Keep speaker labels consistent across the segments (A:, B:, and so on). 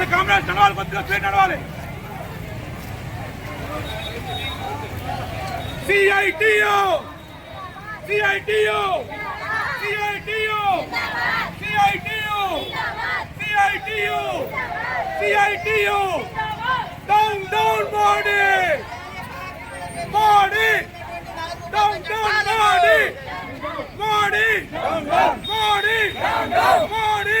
A: నడవాలి కాంగ్రెస్ నడవాలి కొద్దిగా స్పీడ్ నడవాలి CITU CITU CITU CITU CITU CITU down down Modi Modi down down Modi
B: Modi Modi Modi Modi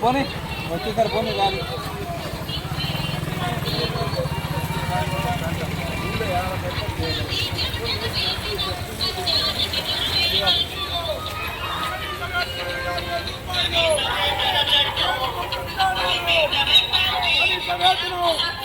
B: పోనీ
C: వచ్చేసారి పోనీ రాదు
A: నాలుగు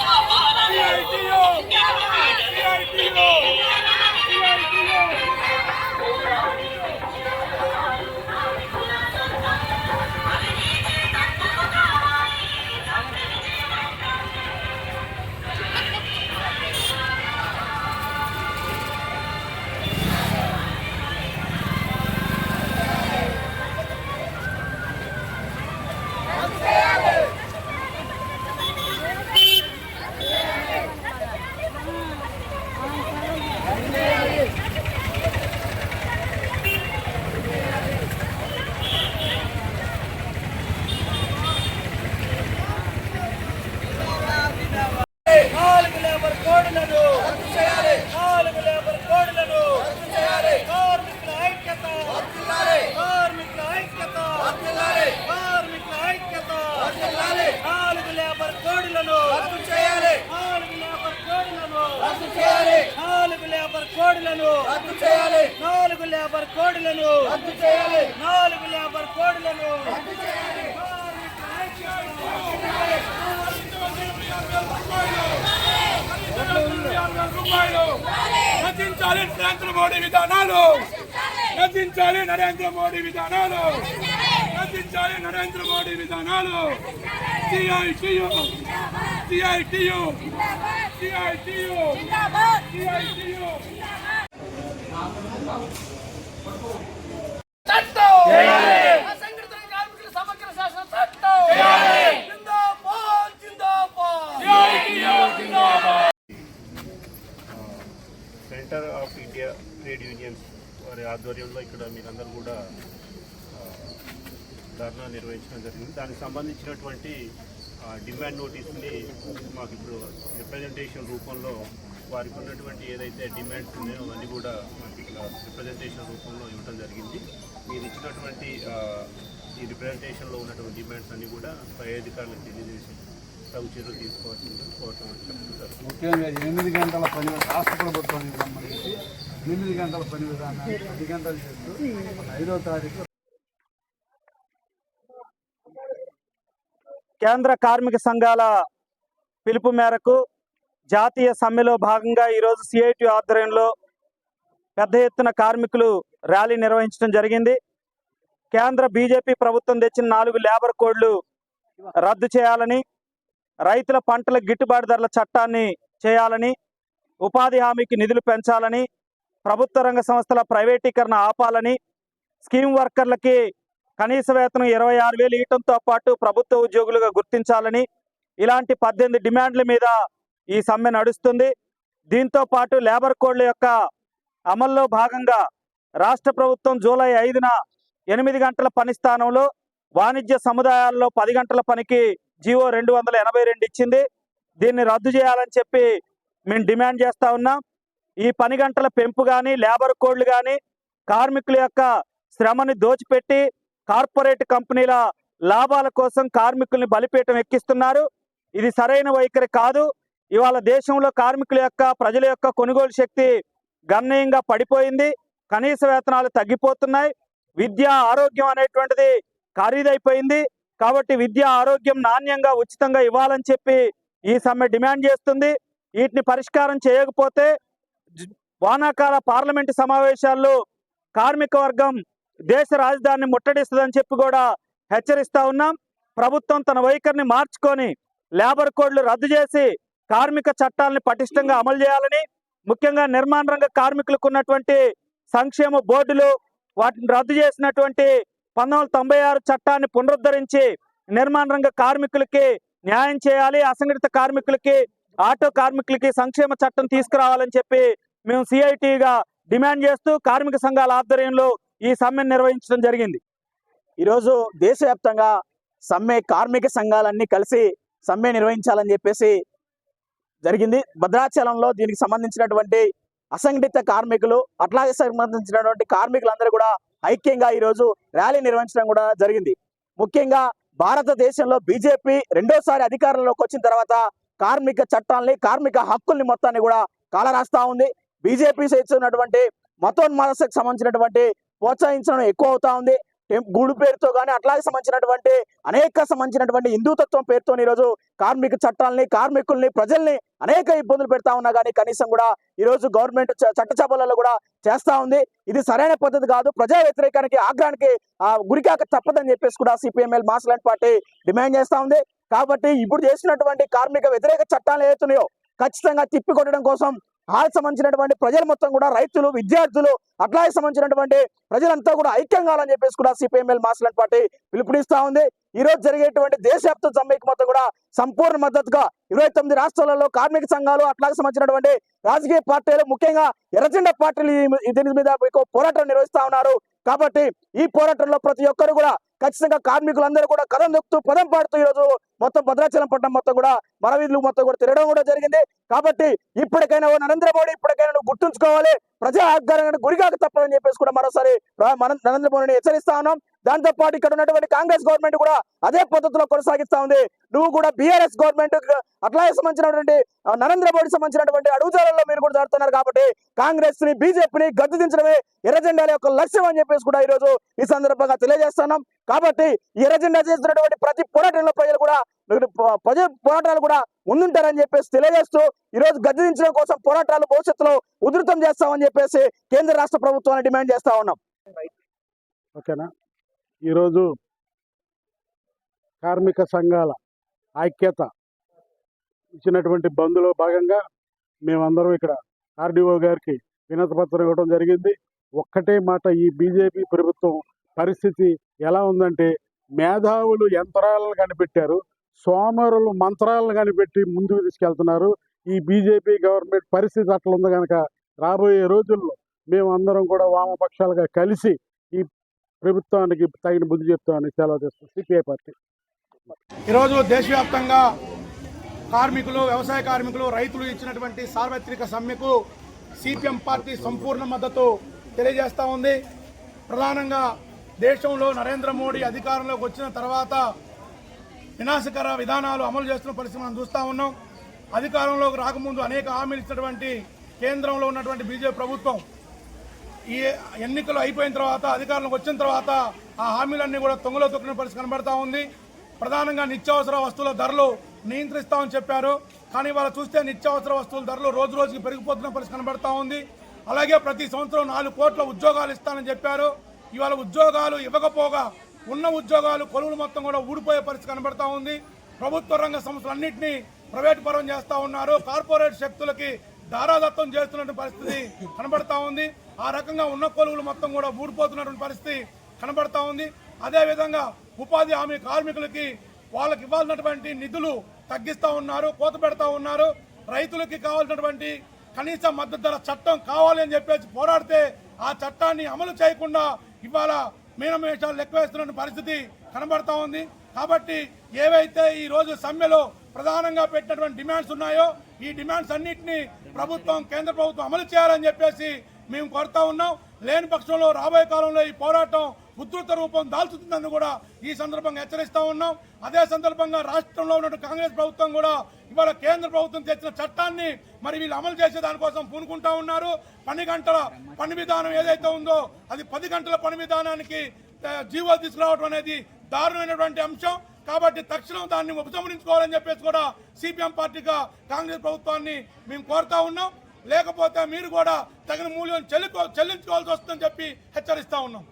A: కోడ్లను నాలుగు లేబర్ కోడ్లను కార్మికుల ఐక్యత. కార్మికుల ఐక్యత. కార్మికుల ఐక్యత. నాలుగు లేబర్ కోడ్లను. నాలుగు లేబర్ కోడ్లను. నాలుగు లేబర్ కోడ్లను. నాలుగు లేబర్ కోడ్లను. నాలుగు లేబర్ కోడ్లను రద్దు చేయాలి కార్మికుల ఐక్యత రూపాయలు రచించాలి నరేంద్ర మోడీ విధానాలు. రచించాలి నరేంద్ర మోడీ విధానాలు. రచించాలి నరేంద్ర మోడీ విధానాలు. సిఐటియు సిఐటియు సిఐటియు సిఐటియు
D: అసంఘటిత కార్మికుల సమగ్ర శాసన చట్టం
A: జిందాబాద్ జిందాబాద్
E: Centre of India Trade Unions వారి ఆధ్వర్యంలో ఇక్కడ మీరందరూ కూడా ఆ, ధర్నా నిర్వహించడం జరిగింది దానికి సంబంధించినటువంటి డిమాండ్ నోటీస్ని మాకు ఇప్పుడు రిప్రజెంటేషన్ రూపంలో వారికి ఉన్నటువంటి ఏదైతే డిమాండ్స్ ఉన్నాయో అవన్నీ కూడా మాకు ఇక్కడ రిప్రజెంటేషన్ రూపంలో ఇవ్వడం జరిగింది. మీరు ఇచ్చినటువంటి ఈ రిప్రజెంటేషన్లో ఉన్నటువంటి డిమాండ్స్ అన్నీ కూడా పై అధికారులకు తెలియజేసి తగు చర్యలు తీసుకోవాల్సిందని కోరటం
C: ముఖ్యంగా ఎనిమిది గంటల పని రాష్ట్ర ప్రభుత్వానికి సంబంధించి ఎనిమిది గంటల పని విధానాన్ని పది గంటలు చేస్తూ ఐదో తారీఖు
F: కేంద్ర కార్మిక సంఘాల పిలుపు మేరకు జాతీయ సమ్మెలో భాగంగా ఈరోజు సిఐటి ఆధ్వర్యంలో పెద్ద ఎత్తున కార్మికులు ర్యాలీ నిర్వహించడం జరిగింది. కేంద్ర బీజేపీ ప్రభుత్వం తెచ్చిన నాలుగు లేబర్ కోడ్లు రద్దు చేయాలని రైతుల పంటల గిట్టుబాటు ధరల చట్టాన్ని చేయాలని ఉపాధి హామీకి నిధులు పెంచాలని ప్రభుత్వ రంగ సంస్థల ప్రైవేటీకరణ ఆపాలని స్కీమ్ వర్కర్లకి కనీస వేతనం ఇరవై ఆరు వేలు ఇవ్వటంతో పాటు ప్రభుత్వ ఉద్యోగులుగా గుర్తించాలని ఇలాంటి పద్దెనిమిది డిమాండ్ల మీద ఈ సమ్మె నడుస్తుంది. దీంతో పాటు లేబర్ కోడ్ల యొక్క అమల్లో భాగంగా రాష్ట్ర ప్రభుత్వం జూలై ఐదున ఎనిమిది గంటల పని స్థానంలో వాణిజ్య సముదాయాల్లో పది గంటల పనికి జీవో రెండు వందల ఎనభై రెండు ఇచ్చింది. దీన్ని రద్దు చేయాలని చెప్పి మేము డిమాండ్ చేస్తా ఉన్నాం. ఈ పని గంటల పెంపు కానీ లేబర్ కోడ్లు కానీ కార్మికుల యొక్క శ్రమని దోచిపెట్టి కార్పొరేట్ కంపెనీల లాభాల కోసం కార్మికుల్ని బలిపీఠం ఎక్కిస్తున్నారు. ఇది సరైన వైఖరి కాదు. ఇవాళ దేశంలో కార్మికుల యొక్క ప్రజల యొక్క కొనుగోలు శక్తి గణనీయంగా పడిపోయింది. కనీస వేతనాలు తగ్గిపోతున్నాయి. విద్య ఆరోగ్యం అనేటువంటిది ఖరీదైపోయింది. కాబట్టి విద్య ఆరోగ్యం నాణ్యంగా ఉచితంగా ఇవ్వాలని చెప్పి ఈ సమ్మె డిమాండ్ చేస్తుంది. వీటిని పరిష్కారం చేయకపోతే వానాకాల పార్లమెంటు సమావేశాల్లో కార్మిక వర్గం దేశ రాజధానిని ముట్టడిస్తుందని చెప్పి కూడా హెచ్చరిస్తా ఉన్నాం. ప్రభుత్వం తన వైఖరిని మార్చుకొని లేబర్ కోడ్లు రద్దు చేసి కార్మిక చట్టాలని పటిష్టంగా అమలు చేయాలని ముఖ్యంగా నిర్మాణ రంగ కార్మికులకు ఉన్నటువంటి సంక్షేమ బోర్డులు వాటిని రద్దు చేసినటువంటి పంతొమ్మిది వందల తొంభై ఆరు చట్టాన్ని పునరుద్ధరించి నిర్మాణ రంగ కార్మికులకి న్యాయం చేయాలి అసంఘటిత కార్మికులకి ఆటో కార్మికులకి సంక్షేమ చట్టం తీసుకురావాలని చెప్పి మేము సిఐటిగా డిమాండ్ చేస్తూ కార్మిక సంఘాల ఆధ్వర్యంలో ఈ సమ్మెను నిర్వహించడం జరిగింది.
G: ఈరోజు దేశవ్యాప్తంగా సమ్మె కార్మిక సంఘాలన్నీ కలిసి సమ్మె నిర్వహించాలని చెప్పేసి జరిగింది. భద్రాచలంలో దీనికి సంబంధించినటువంటి అసంఘటిత కార్మికులు అట్లాగే సంబంధించినటువంటి కార్మికులందరూ కూడా ఐక్యంగా ఈరోజు ర్యాలీ నిర్వహించడం కూడా జరిగింది. ముఖ్యంగా భారతదేశంలో బీజేపీ రెండోసారి అధికారంలోకి వచ్చిన తర్వాత కార్మిక చట్టాలని కార్మిక హక్కుల్ని మొత్తాన్ని కూడా కాలరాస్తా ఉంది. బీజేపీ చేస్తున్నటువంటి మతోన్మాదశకు సంబంధించినటువంటి ప్రోత్సహించడం ఎక్కువ అవుతా ఉంది. గూడు పేరుతో కానీ అట్లాగే సంబంధించినటువంటి అనేక సంబంధించినటువంటి హిందూతత్వం పేరుతో ఈరోజు కార్మిక చట్టాలని కార్మికుల్ని ప్రజల్ని అనేక ఇబ్బందులు పెడతా ఉన్నా కానీ కనీసం కూడా ఈ రోజు గవర్నమెంట్ చ- చట్టసభలలో కూడా చేస్తా ఉంది. ఇది సరైన పద్ధతి కాదు. ప్రజా వ్యతిరేకానికి ఆగ్రహానికి ఆ, గురికాక తప్పదని చెప్పేసి కూడా సిపిఎంఎల్ మాస్లాంటి పార్టీ డిమాండ్ చేస్తా ఉంది. కాబట్టి ఇప్పుడు చేసినటువంటి కార్మిక వ్యతిరేక చట్టాలు ఏతున్నాయో ఖచ్చితంగా తిప్పికొట్టడం కోసం వాళ్ళకి సంబంధించినటువంటి ప్రజలు మొత్తం కూడా రైతులు విద్యార్థులు అట్లాగే సంబంధించినటువంటి ప్రజలంతా కూడా ఐక్యం కావాలని చెప్పేసి కూడా సిపిఎంఎల్ మాస్లాంటి పార్టీ పిలుపునిస్తా ఉంది. ఈ రోజు జరిగేటువంటి దేశవ్యాప్త సమ్మెకి మొత్తం కూడా సంపూర్ణ మద్దతుగా ఇరవై తొమ్మిది రాష్ట్రాలలో కార్మిక సంఘాలు అట్లాగే సంబంధించినటువంటి రాజకీయ పార్టీలు ముఖ్యంగా ఎర్రజెండా పార్టీలు దీని మీద ఎక్కువ పోరాటం నిర్వహిస్తా ఉన్నారు. కాబట్టి ఈ పోరాటంలో ప్రతి ఒక్కరు కూడా ఖచ్చితంగా కార్మికులందరూ కూడా కథం దొక్కుతూ పదం పాడుతూ ఈరోజు మొత్తం భద్రాచలం పట్టణం మొత్తం కూడా మరవీధులు మొత్తం కూడా తిరగడం కూడా జరిగింది. కాబట్టి ఇప్పటికైనా నరేంద్ర మోడీ ఇప్పటికైనా నువ్వు గుర్తుంచుకోవాలి. ప్రజా ఆగ్రహానికి గురికాక తప్పదని చెప్పేసి కూడా మరోసారి నరేంద్ర మోడీని హెచ్చరిస్తా ఉన్నాం. దాంతో పాటు ఇక్కడ ఉన్నటువంటి కాంగ్రెస్ గవర్నమెంట్ కూడా అదే పద్ధతిలో కొనసాగిస్తా ఉంది. నువ్వు కూడా బీఆర్ఎస్ గవర్నమెంట్ అట్లాగే సంబంధించినటువంటి నరేంద్ర మోడీ సంబంధించినటువంటి అడుగుజాలలో మీరు కూడా జరుగుతున్నారు కాబట్టి కాంగ్రెస్ని బీజేపీని గద్దె దించడమే ఎర్రజెండాల యొక్క లక్ష్యం అని చెప్పేసి కూడా ఈ రోజు ఈ సందర్భంగా తెలియజేస్తున్నాం. కాబట్టి ఎర్రజెండా చేస్తున్నటువంటి ప్రతి పోరాటంలో ప్రజలు కూడా ప్రజల పోరాటాలు కూడా ముందుంటారని చెప్పేసి తెలియజేస్తూ ఈ రోజు దించడం కోసం పోరాటాలు భవిష్యత్తులో ఉధృతం చేస్తామని చెప్పేసి కేంద్ర రాష్ట్ర ప్రభుత్వాన్ని డిమాండ్ చేస్తా ఉన్నాం.
C: ఓకేనా? ఈరోజు కార్మిక సంఘాల ఐక్యత ఇచ్చినటువంటి బంద్లో భాగంగా మేమందరం ఇక్కడ ఆర్డీఓ గారికి వినతిపత్రం ఇవ్వడం జరిగింది. ఒక్కటే మాట ఈ బీజేపీ ప్రభుత్వం పరిస్థితి ఎలా ఉందంటే మేధావులు యంత్రాలను కనిపెట్టారు సోమరులు మంత్రాలను కనిపెట్టి ముందుకు తీసుకెళ్తున్నారు. ఈ బీజేపీ గవర్నమెంట్ పరిస్థితి అట్లా ఉంది కనుక రాబోయే రోజుల్లో మేము అందరం కూడా వామపక్షాలుగా కలిసి ఈ ప్రభుత్వానికి తగిన బుద్ధి చెప్తామని సెలవు చేస్తాం సిపిఐ పార్టీ.
A: ఈరోజు దేశవ్యాప్తంగా కార్మికులు వ్యవసాయ కార్మికులు రైతులు ఇచ్చినటువంటి సార్వత్రిక సమ్మెకు సిపిఎం పార్టీ సంపూర్ణ మద్దతు తెలియజేస్తూ ఉంది. ప్రధానంగా దేశంలో నరేంద్ర మోడీ అధికారంలోకి వచ్చిన తర్వాత వినాశకర విధానాలు అమలు చేస్తున్న పరిస్థితి మనం చూస్తూ ఉన్నాం. అధికారంలోకి రాకముందు అనేక హామీలు ఇచ్చినటువంటి కేంద్రంలో ఉన్నటువంటి బీజేపీ ప్రభుత్వం ఈ ఎన్నికలు అయిపోయిన తర్వాత అధికారంలోకి వచ్చిన తర్వాత ఆ హామీలన్నీ కూడా తొంగలో తొక్కిన పరిస్థితి కనబడతా ఉంది. ప్రధానంగా నిత్యావసర వస్తువుల ధరలు నియంత్రిస్తామని చెప్పారు. కానీ వాళ్ళు చూస్తే నిత్యావసర వస్తువుల ధరలు రోజు రోజుకి పెరిగిపోతున్న పరిస్థితి కనబడతా ఉంది. అలాగే ప్రతి సంవత్సరం నాలుగు కోట్ల ఉద్యోగాలు ఇస్తానని చెప్పారు. ఇవాళ ఉద్యోగాలు ఇవ్వకపోగా ఉన్న ఉద్యోగాలు కొలువులు మొత్తం కూడా ఊడిపోయే పరిస్థితి కనబడతా ఉంది. ప్రభుత్వ రంగ సంస్థలన్నింటినీ ప్రైవేట్ పరం చేస్తూ ఉన్నారు. కార్పొరేట్ శక్తులకి దారాదత్తం చేస్తున్నటువంటి పరిస్థితి కనబడతా ఉంది. ఆ రకంగా ఉన్న కొలువులు మొత్తం కూడా ఊడిపోతున్నటువంటి పరిస్థితి కనబడతా ఉంది. అదేవిధంగా ఉపాధి హామీ కార్మికులకి వాళ్ళకి ఇవ్వాల్సినటువంటి నిధులు తగ్గిస్తూ ఉన్నారు కోత పెడతా ఉన్నారు. రైతులకి కావాల్సినటువంటి కనీస మద్దతు ధర చట్టం కావాలి అని చెప్పేసి పోరాడితే ఆ చట్టాన్ని అమలు చేయకుండా ఇవాళ మీనమేషాలు లెక్కవేస్తున్న పరిస్థితి కనబడతా ఉంది. కాబట్టి ఏవైతే ఈ రోజు సమ్మెలో ప్రధానంగా పెట్టినటువంటి డిమాండ్స్ ఉన్నాయో ఈ డిమాండ్స్ అన్నింటినీ ప్రభుత్వం కేంద్ర ప్రభుత్వం అమలు చేయాలని చెప్పేసి మేము కోరుతా ఉన్నాం. లేని పక్షంలో రాబోయే కాలంలో ఈ పోరాటం ఉధృత రూపం దాల్చుతుందని కూడా ఈ సందర్భంగా హెచ్చరిస్తూ ఉన్నాం. అదే సందర్భంగా రాష్ట్రంలో ఉన్న కాంగ్రెస్ ప్రభుత్వం కూడా ఇవాళ కేంద్ర ప్రభుత్వం తెచ్చిన చట్టాన్ని మరి వీళ్ళు అమలు చేసే దానికోసం పూనుకుంటా ఉన్నారు. పని గంటల పని విధానం ఏదైతే ఉందో అది పది గంటల పని విధానానికి జీవో తీసుకురావడం అనేది దారుణమైనటువంటి అంశం. కాబట్టి తక్షణం దాన్ని ఉపసంహరించుకోవాలని చెప్పేసి కూడా సిపిఎం పార్టీగా కాంగ్రెస్ ప్రభుత్వాన్ని మేము కోరుతా ఉన్నాం. లేకపోతే మీరు కూడా తగిన మూల్యం చెల్లి చెల్లించుకోవాల్సి వస్తుందని చెప్పి హెచ్చరిస్తా ఉన్నాం.